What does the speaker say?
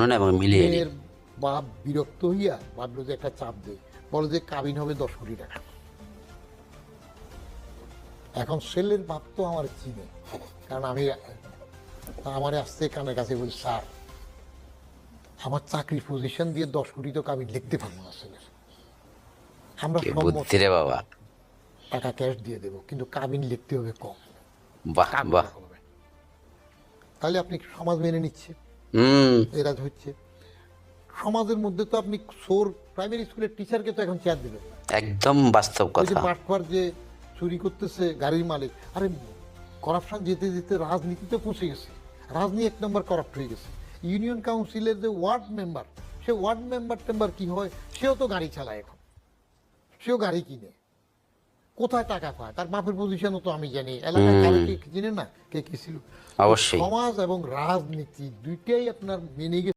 শুনেন এবং মিলিয়ে বাপ বিরক্ত হইয়া ভাবলো যে একটা চাপ দেয় বলে যে কাবিন হবে দশ কোটি টাকা। এখন ছেলের বাপ তো আমার চিনে। কারণ আমি আমার আসতে কানের কাছে বলি স্যার আমার চাকরির পজিশন দিয়ে দশ কোটি তো কাবিন লিখতে পারব না ছেলের। আমরা কি বুদ্ধি রে বাবা। টাকা ক্যাশ দিয়ে দেবো কিন্তু কাবিন লিখতে হবে কম বাহ বাহ। তাহলে আপনি সমাজ মেনে নিচ্ছে হুম। এরা হচ্ছে সমাজের মধ্যে তো আপনি সোর প্রাইমারি স্কুলের টিচারকে তো এখন চেয়ার দেবেন। একদম বাস্তব কথা। পাটপার যে চুরি করতেছে গাড়ির মালিক আরে করাপশন যেতে যেতে রাজনীতিতে পৌঁছে গেছে। রাজনীতি এক নম্বর করাপ্ট হয়ে গেছে। ইউনিয়ন কাউন্সিলের যে ওয়ার্ড মেম্বার সে ওয়ার্ড মেম্বার টেম্বার কি হয়? সেও তো গাড়ি চালায় এখন। সেও গাড়ি কিনে। কোথায় টাকা পায়? তার বাপের পজিশনও তো আমি জানি। এলাকায় কারও কে চিনে না কে কি ছিল? অবশ্যই। সমাজ এবং রাজনীতি দুইটাই আপনার মেনে গেছে।